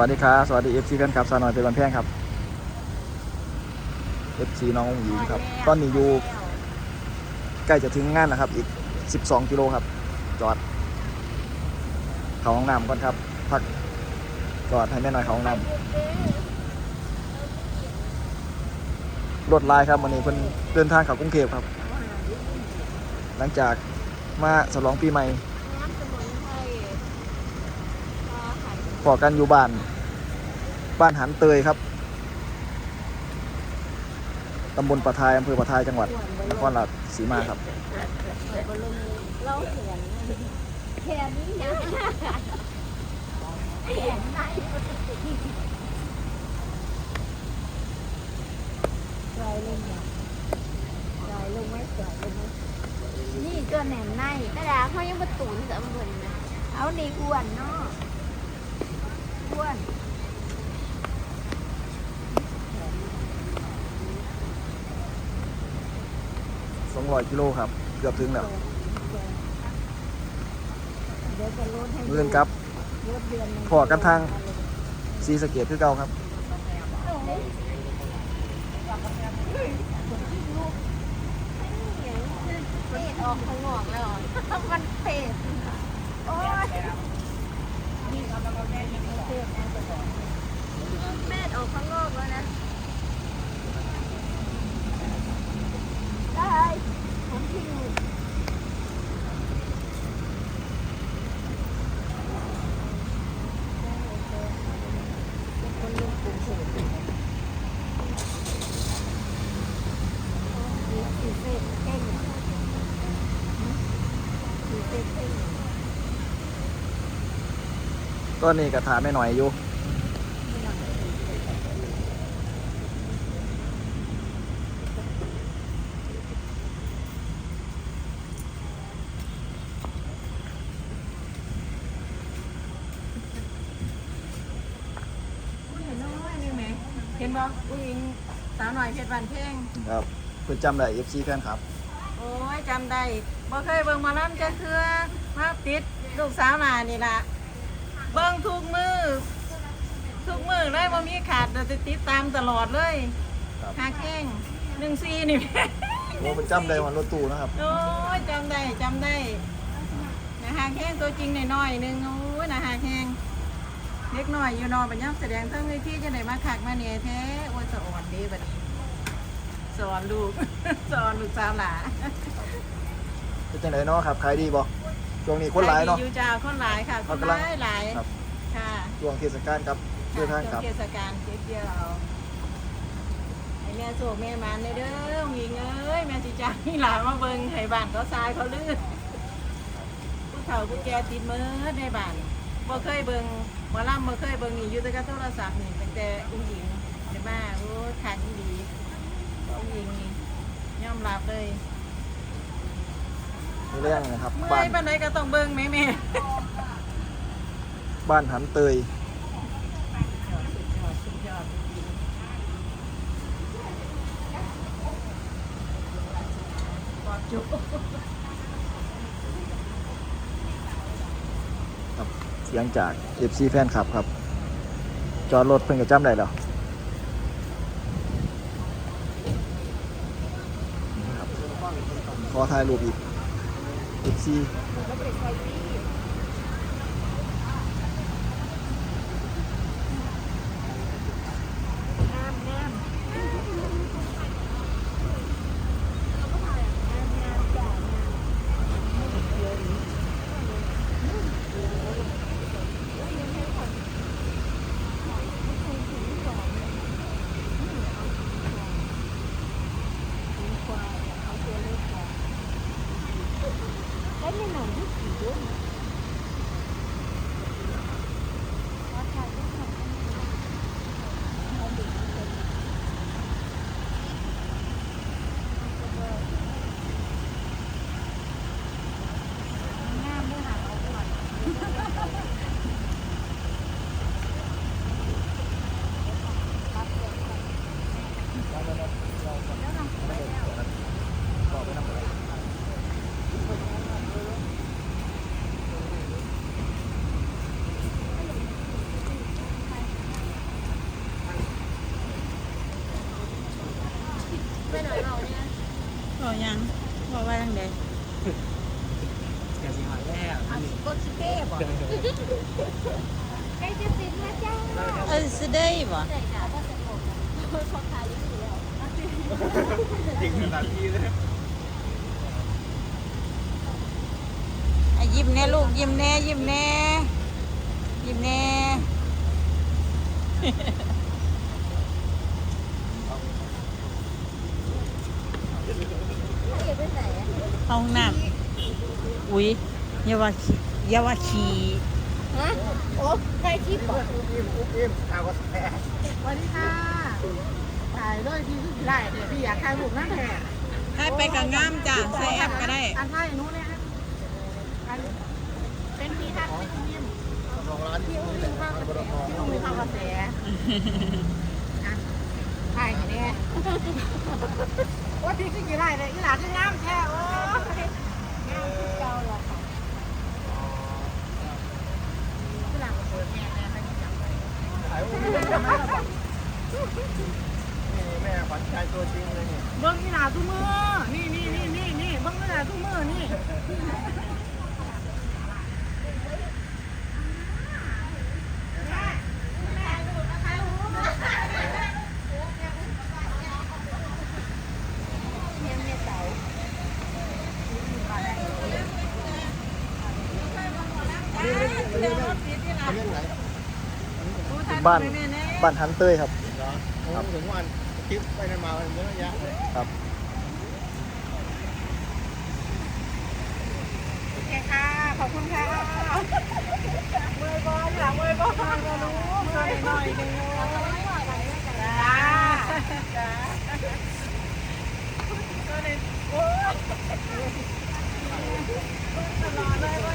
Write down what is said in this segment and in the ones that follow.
วัสดีครับ สวัสดีเอฟซีกันครับสาวน้อยเป็นวันแพงครับเอฟซีน้องหญิงครับ ตอนนี้อยู่ใกล้จะถึงงานแล้วครับ อีก 12 กิโลครับ จอด เขาห้องน้ำก่อนครับ พักจอดให้แม่หน่อยเขาห้องน้ำรถลายครับวันนี้เพิ่นเดินทางเข้ากรุงเทพครับ หลังจากมาฉลองปีใหม่น้ำสมุนไพรพอขาย พอกันอยู่บ้าน บ้านหันเตยครับตำบลปะทายอำเภอปะทายจังหวัดนครราชสีมาครับเปิดบอลลูนเล่าเขียนแขนนี้นะแขนไหนลอยลงเนี่ยลอยลงไหมลอยลงไหมนี่ตัวแหนมในกระดาเขายังมาตุ๋นสำเร็จนะเอานี่อ้วนเนาะ อ้วน200กิโลครับ เกือบถึงแล้วเดี๋ยวจะลดให้เงินครับลดเดือนหนึ่งพอกันทางซีสะเกตคือเก่าครับเศษออกข้างนอกแล้วเหรอมันเศษโอ้ย แม่ออกข้างนอกแล้วนะ ได้ผมทิ้งคนลุกปุ่มเศษสีเศษเก่งสีเศษเก่ง ตอนนี้กระถาไม่หน่อยอยู่เห็นน้อยนึงไหมเห็นบ่ผู้หญิงสาวหน่อยเพชรบันเพ่งครับเพื่อจำได้ FC แฟนครับ โอ้ยจำได้บ่เคยเบิ่งหมาล้ำจะเคือมาติดลูกสาวหนานี่ล่ะ เบิ่งทุกมือทุกมือเลยบ่มีขาดแต่ติดตามตลอดเลยครับหาแข้งหนึ่งซีนี่ โอ้เป็นจำได้วันรถตู้นะครับ โอ้ยจำได้จำได้นะหาแข้งตัวจริงหน่อยๆหนึงโอ้ยนะหาแข้งเล็กน้อยอยู่เนอนเป็นยังแสดงทั้งเวทีจะได้มาขักมาเนี่ยแท้โอ้ยสะอ่อนดีบัดนี้สอนลูก สอนลูกสาวหลา เป็นจังไดเนาะครับขายดีบ่ ช่วงนี้คนหลายเนาะ ขดีอยู่จ้าคนหลายค่ะคเขานกำหลัง ลายหลายครับค่ะช่วงเทศกาลครับเดินทางครับ ช่วเทศกาลเที่ยวเราไอ้แม่โศกแม่มันเลยเด้อมีเงยแม่จิจ้าให้หลานมาเบิ่งให้บ้านเขาทรายเขาลื่นผู้เฒ่าผู้แก่ติดมือในบ้านบ่เคยเบิ่งหมอลำบ่เคยเบิ่งนี่อยู่แต่กับโทรศัพท์นี่ตั้งแต่อุ้งหญิงได้มาโอ้ทางที่ดีอุ้งหญิงนี่ยอมรับเลยนี่ เรื่องนะครับ เมื่บ้าอนยปานใดก็ต้องเบิ่งแม่แม่บ้านหันเตยสุดยอดสุดยอดปอบจุครับเสียงจาก FC แฟนคลับครับ จอดรถเพิ่งจะจำได้แล้วครับขอถ่ายรูปอีก FC แอกยังบอกว่าจังไดแสิหอยแล้วอันนี้ก็สิเป้บ่ใกล้จะสิ้นแล้วจ้าเออสิได้บ่ได้จ้าบ่สะดวกเขายอยู่แล้วจริงขี้เลยยิ้มแน่ลูกยิ้มแน่ยิ้มแน่ยิ้มแน่ ห้องน้ำอุ้ยอย่าว่าขี้อย่าว่าขี้ฮะโอ้ใครคลิปบ่อิ่มอิ่มเอาก็แพ้สวัสดีค่ะถ่ายด้วยที่สุดไล่เดี๋ยวพี่อยากถ่ายรูปนั่นแหละให้ไปกับงามจ้ะใส่แอปก็ได้ อันถ่ายนู้นเนี่ยอันเป็นที่ทักเป็นที่ยิ้มของร้านที่นี่เลยร้านบดทองที่ต้องมีความกระแสอะถ่ายอย่างนี้ว่าพี่ก็กี่ไร่เลยอีหลานก็งามแท้โอ้ยงามที่เก่าหรอกค่ะที่หลังเปิดแม่แม่ให้จำไว้ ถ่ายรูปนี่แม่ฝันชายตัวจริงเลยนี่ เบิ้งอีหลาทุกมือนี่นี่นี่นี่นี่เบิ้งอีหลา ทุกมือนี่เมียเมียเสาบ้านบ้านฮันเต้ยครับ ครับ ถึงวันคลิปไปนั่นมามันเยอะแยะเลยครับ โอเคค่ะ ขอบคุณค่ะมือบอลหลังมือบอลก็รู้มือ หน่อยนึงจ้าจ้าก็เลยโอ้ตลอดเลยว่า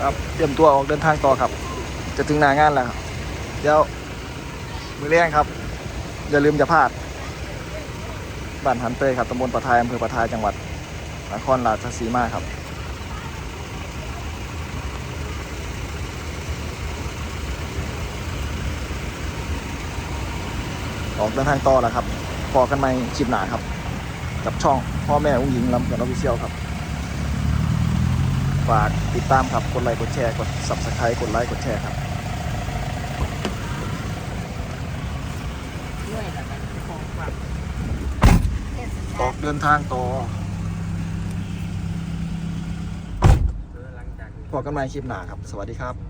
ครับเตรียมตัวออกเดินทางต่อครับ จะถึงหนางานแล้วครับ เดี๋ยวมือแรงครับ อย่าลืมจะพลาด บ้านหันเตยครับตำบลปะทายอำเภอปะทายจังหวัดนครราชสีมาครับออกเดินทางต่อแล้วครับพอกันไหมคลิปหนาครับ กับช่องพ่อแม่อุ้งยิงลำเกินออฟฟิเชียลครับ ฝากติดตามครับ กดไลค์ กดแชร์ กด subscribe กดไลค์ กดแชร์ครับ ออกเดินทางต่อพอกันใหม่คลิปหนาครับ สวัสดีครับ